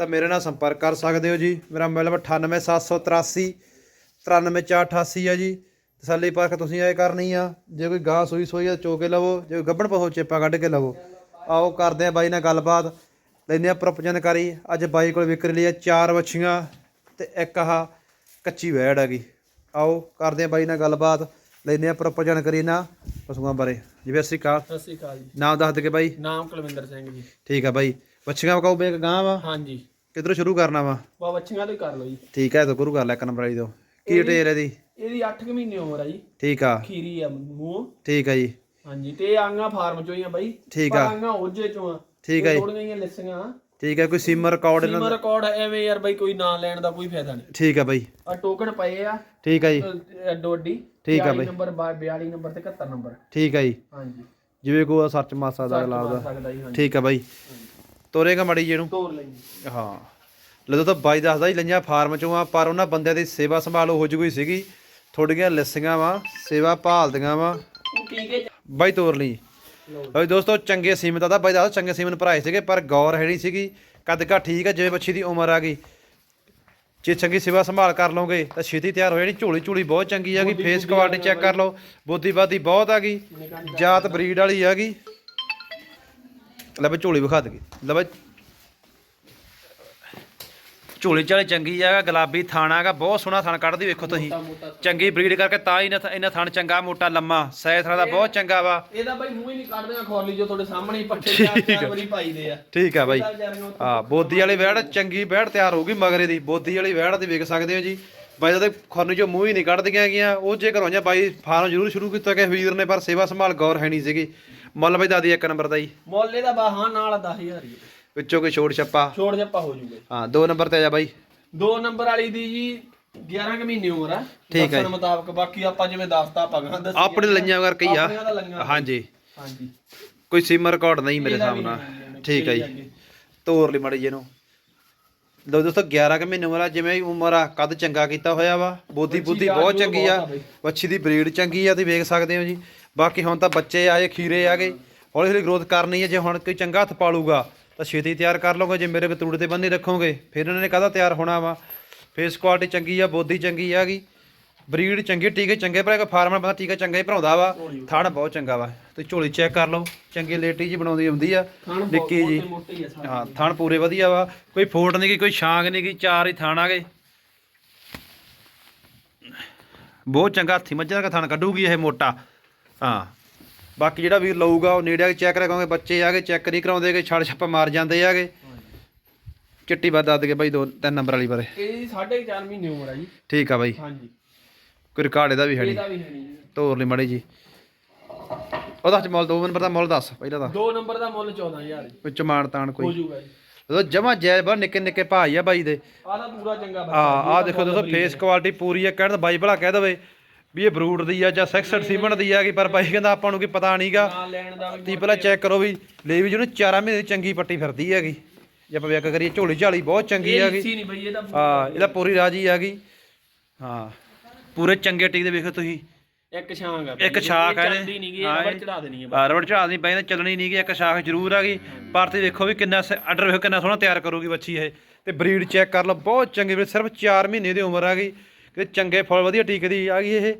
ਤਾਂ ਮੇਰੇ ਨਾਲ ਸੰਪਰਕ ਕਰ ਸਕਦੇ ਹੋ ਜੀ। ਮੇਰਾ ਮੋਬਾਈਲ ਨੰਬਰ 98783 93488 ਹੈ ਜੀ। ਤਸੱਲੀ ਪਰਖ ਤੁਸੀਂ ਇਹ ਕਰਨੀ ਆ। ਜੇ ਕੋਈ ਗਾਂ ਸੂਈ ਸੋਈ ਆ ਚੋ ਕੇ ਲਵੋ। ਜੇ ਕੋਈ ਗੱਬਣ ਪਹੋ ਚੇਪਾ ਕੱਢ ਕੇ ਲਵੋ। ਆਓ ਕਰਦੇ ਆ ਬਾਈ ਨਾਲ ਗੱਲਬਾਤ। ਲੈਂਦੇ ਆ ਪ੍ਰੋਪ ਜਾਣਕਾਰੀ ਅੱਜ ਬਾਈ ਕੋਲ ਵਿਕਰ ਲਈ ਆ ਚਾਰ ਵੱਛੀਆਂ ਤੇ ਇੱਕ ਆਹ ਕੱਚੀ ਵੈੜ ਹੈਗੀ ਆਓ ਕਰਦੇ ਆ ਬਾਈ ਨਾਲ ਗੱਲਬਾਤ। ਲੈਂਦੇ ਆ ਪ੍ਰੋਪ ਜਾਣਕਾਰੀ ਨਾ ਪਸ਼ੂਆਂ ਬਾਰੇ। ਜਿਵੇਂ ਅਸੀਂ ਕਾ ਸਤਿ ਸ਼੍ਰੀ ਅਕਾਲ ਜੀ। ਨਾਮ ਦੱਸ ਦੇ ਕੇ ਬਾਈ। ਨਾਮ ਕੁਲਵਿੰਦਰ ਸਿੰਘ ਜੀ। ਠੀਕ ਆ ਬਾਈ। ਵੱਛੀਆਂ ਵਕਾਓ ਬੇ ਗਾਂ ਵਾ। ਹਾਂਜੀ। ਕਿੱਧਰੋਂ ਸ਼ੁਰੂ ਕਰਨਾ ਵਾ? ਬਾ ਬੱਚੀਆਂ ਤੋਂ ਹੀ ਕਰ ਲਓ ਜੀ। ਠੀਕ ਹੈ ਤਾਂ ਗੁਰੂ ਕਰ ਲੈ ਇੱਕ ਨੰਬਰ ਵਾਲੀ ਤੋਂ। ਕੀ ਡਿਟੇਲ ਇਹਦੀ? ਇਹਦੀ 8 ਕੁ ਮਹੀਨੇ ਉਮਰ ਆ ਜੀ। ਠੀਕ ਆ। ਖੀਰੀ ਆ ਮੂੰਹ। ਠੀਕ ਆ ਜੀ। ਹਾਂਜੀ ਤੇ ਇਹ ਆਂਗਾ ਫਾਰਮ ਚੋਂ ਹੀ ਆ ਬਾਈ। ਠੀਕ ਆ। ਆਂਗਾ ਉਹਜੇ ਚੋਂ ਆ। ਠੀਕ ਆ ਜੀ। ਥੋੜੀਆਂ ਜਿਹੀਆਂ ਲਿਸੀਆਂ ਠੀਕ ਹੈ ਕੋਈ ਸਿਮ ਰਿਕਾਰਡ ਇਹਨਾਂ ਸੀਮਾ ਰਿਕਾਰਡ ਐਵੇਂ ਯਾਰ ਬਾਈ ਕੋਈ ਨਾਂ ਲੈਣ ਦਾ ਕੋਈ ਫਾਇਦਾ ਨਹੀਂ। ਠੀਕ ਆ ਬਾਈ। ਆ ਟੋਕਨ ਪਏ ਆ। ਠੀਕ ਆ ਜੀ। ਡੋਡੀ ਠੀਕ ਆ 42 ਬਾਈ। ਨੰਬਰ 42 ਨੰਬਰ ਤੇ 71 ਨੰਬਰ। ਠੀਕ ਆ ਜੀ। ਹਾਂਜੀ। ਜਿਵੇਂ ਕੋਈ ਸਰਚ ਮਾਸਾ ਦਾ ਮਾਰ ਸਕਦਾ ਹਾਂਜੀ। ਠੀਕ ਆ ਬਾਈ। ਤੋਰੇਗਾ ਮੜੀ ਜੀ ਇਹਨੂੰ? ਤੋਰ ਲਈ। ਹਾਂ। ਲਦੋਂ ਤਾਂ ਬਾਈ ਦੱਸਦਾ ਹੀ ਲੰਜਾ ਫਾਰਮ ਚੋਂ ਆ ਪਰ ਉਹਨਾਂ ਬੰਦਿਆਂ ਦੀ ਸੇਵਾ ਸੰਭਾਲ ਹੋ ਜੂਗੀ ਸੀਗੀ। ਥੋੜੀਆਂ ਲਿਸੀਆਂ ਵਾ ਸੇਵਾ ਭਾਲਦੀਆਂ ਵਾ। ਬਾਈ ਤੋਰ ਲਈ। ਲਓ ਬਾਈ ਦੋਸਤੋ ਚੰਗੇ ਸੀਮਤ ਦਾ ਬਾਈ ਦੱਸਦਾ ਚੰਗੇ ਸੀਮਤ ਭਰਾਏ ਸੀਗੇ ਪਰ ਗੌਰ ਹੈ ਨਹੀਂ ਸੀਗੀ ਕੱਦ ਕਾ ਠੀਕ ਹੈ ਜਿਵੇਂ ਬੱਚੀ ਦੀ ਉਮਰ ਆ ਗਈ। ਜੇ ਚੰਗੀ ਸੇਵਾ ਸੰਭਾਲ ਕਰ ਲਓਗੇ ਤਾਂ ਛੇਤੀ ਤਿਆਰ ਹੋ ਜਾਣੀ ਝੋਲੀ ਝੋਲੀ ਬਹੁਤ ਚੰਗੀ ਹੈਗੀ ਫੇਸ ਕੁਆਲਿਟੀ ਚੈੱਕ ਕਰ ਲਓ ਬੋਦੀ ਬਾਦੀ ਬਹੁਤ ਹੈਗੀ ਜਾਤ ਬਰੀਡ ਵਾਲੀ ਹੈਗੀ ਲੈ ਬਈ ਝੋਲੀ ਵਿਖਾ ਦੇ ਲੈ ਬਈ। ਝੋਲੀ ਚਾਲੀ ਚੰਗੀ ਹੈਗਾ ਗੁਲਾਬੀ ਥਾਣਾ ਹੈਗਾ ਬਹੁਤ ਸੋਹਣਾ ਥਣ ਕੱਢਦੀ ਵੇਖੋ ਤੁਸੀਂ। ਚੰਗੀ ਬਰੀਡ ਕਰਕੇ ਤਾਂ ਹੀ ਇਹਨਾਂ ਥਣ ਚੰਗਾ ਮੋਟਾ ਲੰਮਾ। ਸੈਸ ਦਾ ਬਹੁਤ ਚੰਗਾ ਵਾ। ਇਹਦਾ ਬਾਈ ਮੂੰਹ ਹੀ ਨਹੀਂ ਕੱਢਦੇ ਖੋਲੀ ਜੋ ਤੁਹਾਡੇ ਸਾਹਮਣੇ ਹੀ ਪੱਠੇ ਚਾਰ ਵਾਰੀ ਪਾਈਦੇ ਆ। ਠੀਕ ਆ ਬਾਈ। ਹਾਂ ਬੋਦੀ ਵਾਲੀ ਵੈੜ ਚੰਗੀ ਵੈੜ ਤਿਆਰ ਹੋਊਗੀ ਮਗਰੇ ਦੀ। ਬੋਦੀ ਵਾਲੀ ਵੈੜ ਦੀ ਵੇਖ ਸਕਦੇ ਹੋ ਜੀ। ਬਾਈ ਉਹਦੇ ਖੁਰਨ ਚੋਂ ਮੂੰਹ ਹੀ ਨਹੀਂ ਕੱਢਦੀਆਂ ਹੈਗੀਆਂ ਉਹ ਜੇ ਜਾਂ ਬਾਈ ਫਾਰਮ ਜ਼ਰੂਰ ਸ਼ੁਰੂ ਕੀਤਾ ਕਿ ਵੀਰ ਨੇ ਪਰ ਸੇਵਾ ਸੰਭਾਲ ਗੌਰ ਹੈ ਨਹੀਂ ਸੀਗੀ। ਮੁੱਲ ਬਾਈ ਦਾਦੀ ਇੱਕ ਨੰਬਰ ਦਾ ਜੀ। ਮੁੱਲ ਇਹਦਾ ਬਾਹਾਂ ਨਾਲ 10000 ਹੀ ਵਿੱਚੋਂ ਕੋਈ ਛੋੜ ਛੱਪਾ? ਛੋੜ ਜੱਪਾ ਹੋ ਜੂਗਾ। ਹਾਂ ਦੋ ਨੰਬਰ ਤੇ ਆ ਜਾ ਬਾਈ। ਦੋ ਨੰਬਰ ਵਾਲੀ ਦੀ ਜੀ 11 ਕੁ ਮਹੀਨੇ ਉਮਰ ਆ। ਠੀਕ ਹੈ ਮੁਤਾਬਕ ਬਾਕੀ ਆਪਾਂ ਜਿਵੇਂ ਦੱਸਤਾ ਪਗਾਂ ਦੱਸੀ ਆਪਣੇ ਲਈਆਂ ਕਰਕੇ ਹੀ ਆ। ਹਾਂਜੀ। ਹਾਂਜੀ। ਕੋਈ ਸਿਮ ਰਿਕਾਰਡ ਨਹੀਂ ਮੇਰੇ ਨਹੀਂ, ਠੀਕ ਹੈ ਜੀ। ਤੋਰ ਲਈ ਮੜੀ ਜੀ ਨੂੰ ਲੋ ਦੋਸਤੋ 11 ਕੁ ਮਹੀਨੇ ਉਮਰ ਆ ਜਿਵੇਂ ਹੀ ਉਮਰ ਆ ਕੱਦ ਚੰਗਾ ਕੀਤਾ ਹੋਇਆ ਵਾ ਬੋਦੀ ਬੁੱਧੀ ਬਹੁਤ ਚੰਗੀ ਆ ਆ। ਵੱਛੀ ਦੀ ਬਰੀਡ ਚੰਗੀ ਆ ਤੁਸੀਂ ਵੇਖ ਸਕਦੇ ਹੋ ਜੀ। ਬਾਕੀ ਹੁਣ ਤਾਂ ਬੱਚੇ ਆਏ ਖੀਰੇ ਆ ਗਏ ਹੌਲੀ ਹੌਲੀ ਗਰੋਥ ਕਰਨੀ ਹੈ ਜੇ ਹੁਣ ਕੋਈ ਚੰਗਾ ਹੱਥ ਪਾਲੂਗਾ ਤਾਂ ਛੇਤੀ ਤਿਆਰ ਕਰ ਲਓਗੇ ਜੇ ਮੇਰੇ ਕਤੂੜ ਤੇ ਬੰਨੀ ਰੱਖੋਗੇ ਫਿਰ ਇਹਨਾਂ ਨੇ ਕਾਹਦਾ ਤਿਆਰ ਹੋਣਾ ਵਾ? ਫੇਸ ਕੁਆਲਿਟੀ ਚੰਗੀ ਆ ਬੋਦੀ ਚੰਗੀ ਆਗੀ ਬਰੀਡ ਚੰਗੀ ਟੀਕੇ ਚੰਗੇ ਭਰਾ ਫਾਰਮਰ ਬੰਦਾ ਟੀਕਾ ਚੰਗਾ ਹੀ ਭਰਾਉਂਦਾ ਵਾ। ਥਣ ਬਹੁਤ ਚੰਗਾ ਵਾ। ਤੇ ਝੋਲੀ ਚੈੱਕ ਕਰ ਲਓ ਚੰਗੀ ਲੇਟੀ ਜੀ ਬਣਾਉਂਦੀ ਹੁੰਦੀ ਆ ਨਿੱਕੀ ਜੀ ਹੀ ਥਣ ਪੂਰੇ ਵਧੀਆ ਵਾ। ਕੋਈ ਫੋਟ ਨਹੀਂ ਗੀ ਕੋਈ ਛਾਂਗ ਨਹੀਂ ਗੀ ਚਾਰ ਹੀ ਥਣ ਆ ਗਏ। ਬਹੁਤ ਚੰਗਾ ਹੱਥੀ ਮੱਝਾਂ ਦਾ ਥਣ ਕੱਢੂਗੀ ਇਹ ਮੋਟਾ। ਹਾਂ। ਬਾਕੀ ਜਿਹੜਾ ਵੀਰ ਲਊਗਾ ਉਹ ਨੇੜੇ ਆ ਕੇ ਚੈੱਕ ਕਰਾਂਗੇ ਬੱਚੇ ਆ ਕੇ ਚੈੱਕ ਨਹੀਂ ਕਰਾਉਂਦੇਗੇ ਛੜ ਛੱਪਾ ਮਾਰ ਜਾਂਦੇ ਆਗੇ ਚਿੱਟੀ ਬਾਤ ਦੱਸ ਦਗੇ ਬਾਈ ਦੋ ਤਿੰਨ ਨੰਬਰ ਵਾਲੀ ਬਾਰੇ। ਇਹ 4.5 ਮਹੀਨੇ ਉਮਰ ਆ ਜੀ। ਠੀਕ ਆ ਬਾਈ। ਹਾਂਜੀ। ਕੋਈ ਰਿਕਾਰਡ ਇਹਦਾ ਵੀ ਹੈ ਨਹੀਂ। ਇਹਦਾ ਵੀ ਹੈ ਨਹੀਂ ਜੀ। ਤੋਰ ਲਈ ਮੜੀ ਜੀ। ਉਹਦਾ ਚ ਮੁੱਲ ਦੋ ਨੰਬਰ ਦਾ ਮੁੱਲ ਦੱਸ ਪਹਿਲਾਂ ਦਾ ਦੋ ਨੰਬਰ ਦਾ ਮੁੱਲ 14000 ਜੀ। ਵਿੱਚ ਮਾਣ ਤਾਣ ਹੋ ਕੋਈ ਜੂਗਾ ਜੀ। ਉਹ ਜਮਾ ਜੈ ਬਾ ਨਿੱਕੇ ਨਿੱਕੇ ਭਾਈ ਆ ਬਾਈ ਦੇ। ਆਹ ਤਾਂ ਪੂਰਾ ਚੰਗਾ ਬੱਚਾ ਆ ਆ ਦੇਖੋ ਦੋਸਤੋ ਫੇਸ ਕੁਆਲਿਟੀ ਪੂਰੀ ਆ ਕਹਿਣ ਦਾ ਬਾਈ ਭਲਾ ਕਹਿ ਦਵੇ ਵੀ ਇਹ ਬਰੂਡ ਦੀ ਆ ਜਾਂ ਸੈਕਸਡ ਸੀਮਨ ਦੀ ਆ ਕਿ ਪਰ ਬਾਈ ਕਹਿੰਦਾ ਆਪਾਂ ਨੂੰ ਕੀ ਪਤਾ ਨਹੀਂਗਾ ਨਾਂ ਲੈਣ ਦਾ ਵੀ ਤੀ ਪਹਿਲਾਂ ਚੈੱਕ ਕਰੋ ਵੀ ਲੈ ਵੀ ਜਿਹਨੂੰ 4 ਮਹੀਨੇ ਦੀ ਚੰਗੀ ਪੱਟੀ ਫਿਰਦੀ ਹੈਗੀ। ਜੇ ਆਪਾਂ ਵੇਖ ਕਰੀਏ ਝੋਲੀ ਝਾਲੀ ਬਹੁਤ ਚੰਗੀ ਇਹ ਹੈਗੀ। ਲਿੱਸੀ ਨਹੀਂ ਬਈ ਇਹਦਾ ਹਾਂ ਇਹਦਾ ਪੂਰੀ ਰਾਜੀ ਹੈਗੀ। ਹਾਂ। ਪੂਰੇ ਚੰਗੇ ਟੀਕ ਦੇ ਵੇਖੋ ਤੁਸੀਂ। ਇੱਕ ਛਾਂਗ ਆ ਇੱਕ ਛਾਕ ਹੈ ਚੜਦੀ ਨਹੀਂ ਗਈ ਰਬੜ ਚੜਾ ਦੇਣੀ ਹੈ ਰਬੜ ਚੜਾ ਨਹੀਂ ਪੈਂਦਾ ਚੱਲਣੀ ਨਹੀਂ ਇੱਕ ਸ਼ਾਖ ਜ਼ਰੂਰ ਆ ਗਈ। ਪਰ ਤੇ ਦੇਖੋ ਵੀ ਕਿੰਨਾ ਆਰਡਰ ਵੇਖੋ ਕਿੰਨਾ ਸੋਹਣਾ ਤਿਆਰ ਕਰੂਗੀ ਬੱਚੀ ਇਹ। ਤੇ ਬਰੀਡ ਚੈੱਕ ਕਰ ਲਓ ਬਹੁਤ ਚੰਗੀ ਵੀ ਸਿਰਫ 4 ਮਹੀਨੇ ਦੀ ਉਮਰ ਆ ਗਈ। ਕਿ ਚੰਗੇ ਫੁੱਲ ਵਧੀਆ ਟੀਕੇ ਦੀ ਆ ਗਈ ਇਹ।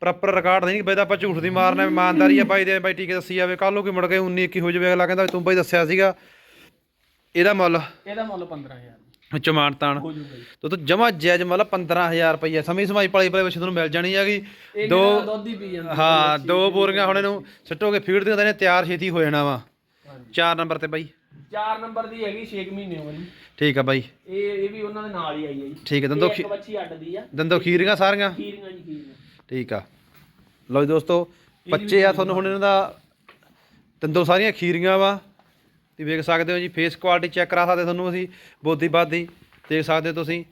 ਪ੍ਰੋਪਰ ਰਿਕਾਰਡ ਨਹੀਂ ਬਈ ਤਾਂ ਆਪਾਂ ਝੂਠ ਦੀ ਮਾਰਨਾ ਇਮਾਨਦਾਰੀ ਆ ਬਾਈ ਦੇ ਬਾਈ ਟੀਕੇ ਦੱਸੀ ਜਾਵੇ। ਕੱਲ ਨੂੰ ਕੀ ਮੁੜ ਕੇ 19 21 ਹੋ ਜਾਵੇ ਅਗਲਾ ਕਹਿੰਦਾ ਤੂੰ ਬਾਈ ਦੱਸਿਆ ਸੀਗਾ। ਇਹਦਾ ਮੁੱਲ? ਇਹਦਾ ਮੁੱਲ 15000 ਚਮਾਨ ਤਾਣ। ਹੋ ਜੂਗਾ ਜੀ। ਤੋ ਤੂੰ ਜਮਾ ਜਾਇਜ਼ ਮੁੱਲ 15000 ਰੁਪਏ ਸਮੀ ਸਮਾਈ ਪਲੀ ਪਲੇ ਵਿੱਚ ਤੁਹਾਨੂੰ ਮਿਲ ਜਾਣੀ ਹੈਗੀ। ਇਹ ਦੋ ਦੁੱਧ ਹੀ ਪੀ ਜਾਂਦਾ ਹਾਂ ਦੋ ਬੋਰੀਆਂ ਹੁਣ ਇਹਨੂੰ ਸਿੱਟੋਗੇ ਫੀਡ ਦੀਆਂ ਤਾਂ ਇਹਨੇ ਤਿਆਰ ਛੇਤੀ ਹੋ ਜਾਣਾ ਵਾ। ਹਾਂਜੀ। ਚਾਰ ਨੰਬਰ ਤੇ ਬਾਈ। 4 ਨੰਬਰ ਦੀ ਹੈਗੀ 6 ਮਹੀਨੇ ਜੀ ਠੀਕ ਆ ਬਾਈ। ਇਹ ਇਹ ਵੀ ਉਹਨਾਂ ਦੇ ਨਾਲ ਹੀ ਆਈ ਹੈ ਜੀ। ਠੀਕ ਹੈ ਦੰਦੋ ਇਹ ਇੱਕ ਬੱਚੀ ਅੱਡਦੀ ਆ। ਦੰਦੋ ਖੀਰੀਆਂ ਸਾਰੀਆਂ? ਖੀਰੀਆਂ ਜੀ ਖੀਰੀਆਂ। ਠੀਕ ਆ। ਲਓ ਜੀ ਦੋਸਤੋ ਬੱਚੇ ਆ ਤੁਹਾਨੂੰ ਹੁਣ ਇਹਨਾਂ ਦਾ ਦੰਦੋ ਸਾਰੀਆਂ ਖੀਰੀਆਂ ਵਾ। ਤੇ ਵੇਖ ਸਕਦੇ ਹੋ ਜੀ ਫੇਸ ਕੁਆਲਿਟੀ ਚੈੱਕ ਕਰਾ ਸਕਦੇ ਤੁਹਾਨੂੰ ਅਸੀਂ ਬੋਦੀ ਬਾਦੀ ਦੇਖ ਸਕਦੇ ਹੋ ਤੁਸੀਂ।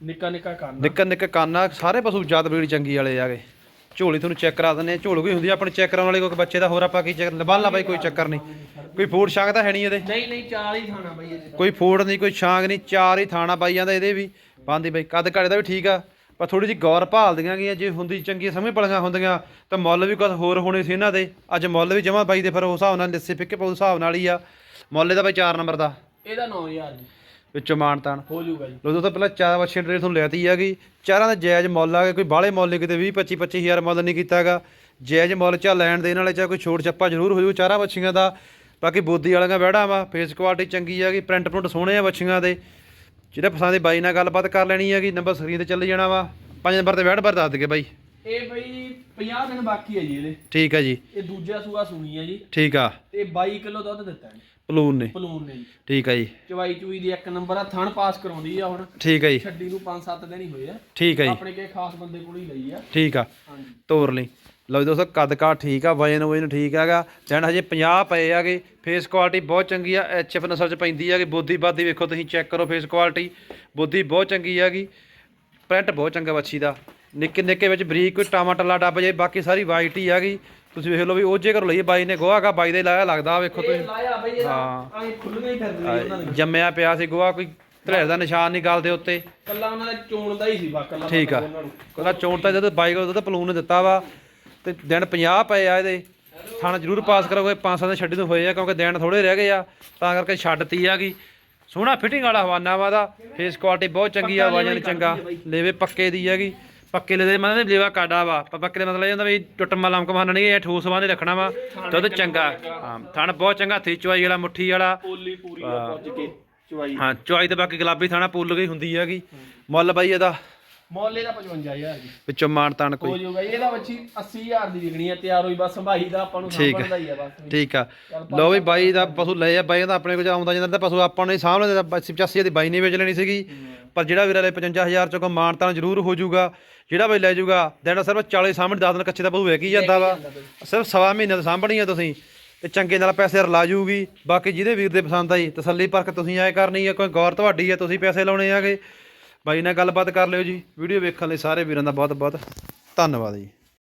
ਨਿੱਕਾ ਨਿੱਕਾ ਕੰਨ। ਨਿੱਕਾ ਨਿੱਕਾ ਕਾਨਾ ਸਾਰੇ ਪਸ਼ੂ ਜਾਤ ਬੀੜੀ ਚੰਗੀ ਵਾਲੇ ਆਗੇ ਝੋਲੀ ਤੁਹਾਨੂੰ ਚੈੱਕ ਕਰਾ ਦਿੰਦੇ ਆ ਝੋਲ ਕੋਈ ਹੁੰਦੀ ਆਪਣੇ ਚੈੱਕ ਕਰਾਉਣ ਵਾਲੇ ਕੋਈ ਬੱਚੇ ਦਾ ਹੋਰ ਆਪਾਂ ਕੀ ਚੈੱਕ ਲਬਾ ਲਾ ਬਾਈ ਕੋਈ ਚੱਕਰ ਨਹੀਂ। ਕੋਈ ਫੂਡ ਸ਼ਾਕ ਤਾਂ ਹੈ ਨਹੀਂ ਇਹਦੇ। ਨਹੀਂ ਨਹੀਂ 40 ਥਾਣਾ ਬਈ ਇਹ 'ਚ। ਕੋਈ ਫੂਡ ਨਹੀਂ ਕੋਈ ਛਾਂਗ ਨਹੀਂ ਚਾਰ ਹੀ ਥਾਣਾ ਪਾਈ ਜਾਂਦਾ ਇਹਦੇ ਵੀ। ਬੰਦੀ ਬਈ ਕੱਦ ਘੜੇ ਦਾ ਵੀ ਠੀਕ ਆ ਪਰ ਥੋੜੀ ਜਿਹੀ ਗੌਰ ਭਾਲਦੀਆਂ ਗਈਆਂ ਜੇ ਹੁੰਦੀ ਚੰਗੀ ਸਮਝ ਪਲੀਆਂ ਹੁੰਦੀਆਂ ਤਾਂ ਮੁੱਲ ਵੀ ਕੁਝ ਹੋਰ ਹੋਣੇ ਸੀ ਇਹਨਾਂ ਦੇ। ਅੱਜ ਮੁੱਲ ਵੀ ਜਮਾ ਬਾਈ ਦੇ ਫਿਰ ਉਸ ਹਿਸਾਬ ਨਾਲ ਲਿੱਸੇ ਫਿੱਕੇ ਪਾਉ ਹਿਸਾਬ ਨਾਲ ਹੀ ਆ। ਮੁੱਲ ਇਹਦਾ ਬਾਈ 4 ਨੰਬਰ ਦਾ। ਇਹਦਾ 9000 ਜੀ। ਵਿੱਚੋਂ ਮਾਨ ਤਾਨ ਹੋ ਜਾਊਗਾ ਜੀ। ਲੋ ਦੋਸਤੋ ਪਹਿਲਾਂ ਚਾਰ ਵੱਛੇ ਟਰੇਡ ਤੁਹਾਨੂੰ ਲੈਤੀ ਹੈਗੀ। ਚਾਰਾਂ ਦਾ ਜਾਇਜ਼ ਮੁੱਲ ਆ ਗਿਆ ਕੋਈ ਬਾਹਲੇ ਮੁੱਲ ਨਹੀਂ ਕਿਤੇ 20 25 25000 ਮੁੱਲ ਨਹੀਂ ਕੀਤਾਗਾ ਜਾਇਜ਼ ਮੁੱਲ ਚਾ ਲੈਣ ਦੇਣ ਵਾਲੇ ਚਾ ਕੋਈ ਛੋਟ ਛੱਪਾ ਜ਼ਰੂਰ ਹੋ ਜੂ ਚਾਰਾਂ ਵੱਛੀਆਂ ਦਾ। ਬਾਕੀ ਬੋਦੀ ਵਾਲੀਆਂ ਵਹਿੜਾ ਵਾ ਫੇਸ ਕੁਆਲਿਟੀ ਚੰਗੀ ਹੈਗੀ ਪ੍ਰਿੰਟ ਪ੍ਰਿੰਟ ਸੋਹਣੇ ਆ ਵੱਛੀਆਂ ਦੇ। ਜਿਹੜੇ ਪਸੰਦ ਦੇ ਬਾਈ ਨਾਲ ਗੱਲਬਾਤ ਕਰ ਲੈਣੀ ਹੈਗੀ ਨੰਬਰ ਸਕਰੀਨ ਤੇ ਚੱਲ ਜਾਣਾ ਵਾ। ਪੰਜ ਨੰਬਰ ਤੇ ਵਹਿੜ ਬਾਰ ਦੱਸ ਦਗੇ ਬਾਈ। ਇਹ ਬਈ 50 ਦਿਨ ਬਾਕੀ ਹੈ ਜੀ ਇਹਦੇ। ਠੀਕ ਆ ਜੀ। ਇਹ ਦੂਜਾ ਸੂਆ ਸੁਣੀ ਹੈ ਜੀ। ਠੀਕ ਆ। ਤੇ 22 ਕਿਲੋ ਦੁੱਧ ਦਿੱਤਾ ਹੈ ਪਲੂਨ ਨੇ। ਪਲੂਨ ਨੇ ਜੀ। ਠੀਕ ਆ ਜੀ। ਚਵਾਈ ਚੂਈ ਦੀ ਇੱਕ ਨੰਬਰ ਆ ਥਣ ਪਾਸ ਕਰਾਉਂਦੀ ਆ ਹੁਣ। ਠੀਕ ਆ ਜੀ। ਛੱਡੀ ਨੂੰ 5-7 ਦਿਨ ਹੀ ਹੋਏ ਆ। ਠੀਕ ਆ ਜੀ। ਆਪਣੇ ਕੇ ਖਾਸ ਬੰਦੇ ਕੋਲ ਹੀ ਲਈ ਆ। ਠੀਕ ਆ। ਹਾਂਜੀ। ਤੋਰ ਲਈ। ਲਓ ਜੀ ਦੋਸਤੋ ਕੱਦ ਕਾ ਠੀਕ ਆ ਵਜਨ ਵਜਨ ਠੀਕ ਹੈਗਾ। ਦਿਨ ਹਜੇ 50 ਪਏ ਹੈਗੇ। ਫੇਸ ਕੁਆਲਿਟੀ ਬਹੁਤ ਚੰਗੀ ਆ ਐਚਐਫ ਨਸਲ ਚ ਪੈਂਦੀ ਹੈਗੀ। ਬੋਦੀ ਬਾਦੀ ਵੇਖੋ ਤੁਸੀਂ ਚੈੱਕ ਕਰੋ ਫੇਸ ਕੁਆਲਿਟੀ ਬੋਦੀ ਬਹੁਤ ਚੰਗੀ ਹੈਗੀ। ਪ੍ਰਿੰਟ ਬਹੁਤ ਚੰਗਾ ਵੱਛੀ ਦਾ। ਨਿੱਕੇ ਨਿੱਕੇ ਵਿੱਚ ਬਰੀਕ ਕੋਈ ਟਮਾਟਰਲਾ ਡੱਬ ਜੇ ਬਾਕੀ ਸਾਰੀ ਵਾਈਟ ਹੀ ਹੈਗੀ। ਤੁਸੀਂ ਵੇਖ ਲਓ ਵੀ ਉਹ ਜੇ ਕਰ ਲਈ ਬਾਈ ਨੇ ਗੋਹਾ ਬਾਈ ਦੇ ਲਾਇਆ ਲੱਗਦਾ ਵੇਖੋ ਤੁਸੀਂ। ਬਈ ਹਾਂ। ਐਂ ਉਹਨਾਂ ਜੰਮਿਆ ਪਿਆ ਸੀ ਗੋਹਾ ਕੋਈ ਧੜੇਰ ਦਾ ਨਿਸ਼ਾਨ ਨਹੀਂ ਗਲ ਦੇ ਉੱਤੇ। ਕੱਲਾ ਉਹਨਾਂ ਦਾ ਚੋਣ ਦਾ ਹੀ ਸੀ ਬਾ ਕੱਲਾ ਠੀਕ ਆ। ਉਹਦਾ ਚੋਣ ਤਾਂ ਜਦੋਂ ਬਾਈਕ ਉਹਦਾ ਤਾਂ ਪਲੂਨ ਨੇ ਦਿੱਤਾ ਵਾ ਤੇ ਦਿਨ 50 ਪਏ ਆ ਇਹਦੇ। ਥਾਣਾ ਜ਼ਰੂਰ ਪਾਸ ਕਰੋਗੇ 500 ਦੇ ਛੱਡੀ ਨੂੰ ਹੋਏ ਆ ਕਿਉਂਕਿ ਦਿਨ ਥੋੜੇ ਰਹਿ ਗਏ ਆ ਤਾਂ ਕਰਕੇ ਛੱਡਤੀ ਆਗੀ ਸੋਹਣਾ ਫਿਟਿੰਗ ਵਾਲਾ ਹਵਾਨਾ ਵਾ ਦਾ ਫੇਸ ਕੁਆਲਿਟੀ ਬਹੁਤ ਚੰਗੀ ਆ ਵਜਨ ਚੰਗਾ। ਲੇਵੇ ਪੱਕੇ ਦੀ ਹੈਗੀ। ਪੱਕੇ ਲੈ ਦੇ ਮਤਲਬ ਲੇਵਾ ਕਾਡਾ ਵਾ। ਪ- ਪੱਕੇ ਦਾ ਮਤਲਬ ਇਹ ਹੁੰਦਾ ਵੀ ਵਾਲਾ ਲਮਕ ਮਾਰਨਾ ਨਹੀਂ ਇਹ ਠੋਸ ਬਾਂਹ ਦੇ ਰੱਖਣਾ ਵਾ ਦੁੱਧ ਚੰਗਾ। ਹਾਂ ਥਣ ਬਹੁਤ ਚੰਗਾ ਹੱਥੀ ਚੁਆਈ ਵਾਲਾ ਮੁੱਠੀ ਵਾਲਾ। ਪੋਲੀ ਪੂਰੀ ਆ ਪੁੱਜ ਕੇ ਚਵਾਈ ਹਾਂ ਚੁਆਈ ਤੇ ਬਾਕੀ ਗੁਲਾਬੀ ਥਾਣਾ ਪੁੱਲ ਗਈ ਹੁੰਦੀ ਹੈਗੀ। ਮੁੱਲ ਬਾਈ ਇਹਦਾ? ਮੌਲੇ ਦਾ 55000 ਜੀ। ਵਿੱਚੋਂ ਮਾਨ ਤਾਨ ਕੋਈ। ਹੋ ਜਾਊਗਾ ਜੀ। ਇਹਦਾ ਬੱਚੀ 80000 ਦੀ ਵਿਕਣੀ ਹੈ ਤਿਆਰ ਹੋਈ ਬਸ ਸੰਭਾਈ ਦਾ ਆਪਾਂ ਨੂੰ ਠੀਕ ਦਾ ਹੀ ਆ ਬਸ। ਠੀਕ ਆ। ਲੋ ਵੀ ਬਾਈ ਦਾ ਪਸ਼ੂ ਲਏ ਆ ਬਾਈ ਦਾ ਆਪਣੇ ਕੋਲ ਆਉਂਦਾ ਜਾਂਦਾ ਤਾਂ ਪਸ਼ੂ ਆਪਾਂ ਨੇ ਸਾਂਭ ਲੈਂਦੇ ਤਾਂ 85 ਦੀ ਬਾਈ ਨਹੀਂ ਵੇਚ ਲੈਣੀ ਸੀਗੀ। ਪਰ ਜਿਹੜਾ ਵੀਰ ਵਾਲੇ 55000 ਚੋਂ ਕੋ ਮਾਨਤਾਨ ਜ਼ਰੂਰ ਹੋ ਜਾਊਗਾ ਜਿਹੜਾ ਬਾਈ ਲੈ ਜਾਊਗਾ ਦਿਨ ਸਿਰਫ 40 ਸਾਹਮਣੇ 10 ਦਿਨ ਕੱਚੇ ਦਾ ਵੇਖ ਹੀ ਜਾਂਦਾ ਵਾ? ਸਿਰਫ ਸਵਾ ਮਹੀਨੇ ਤੋਂ ਸਾਂਭਣੀ ਆ ਤੁਸੀਂ ਤੇ ਚੰਗੇ ਨਾਲ ਪੈਸੇ ਰਲਾ ਜੂਗੀ ਬਾਕੀ ਜਿਹਦੇ ਵੀਰ ਦੇ ਪਸੰਦ ਆਈ ਤਸੱਲੀ ਪਰਖ ਤੁਸੀਂ ਐ ਕਰਨੀ ਆ ਕੋਈ ਗੌਰ ਤੁਹਾਡੀ ਆ ਤੁਸੀਂ ਪੈਸੇ ਲਾਉਣੇ ਆਗੇ। ਬਾਈ ਨਾਲ ਗੱਲਬਾਤ ਕਰ ਲਿਓ ਜੀ ਵੀਡੀਓ ਵੇਖਣ ਲਈ ਸਾਰੇ ਵੀਰਾਂ ਦਾ ਬਹੁਤ ਬਹੁਤ ਧੰਨਵਾਦ ਜੀ।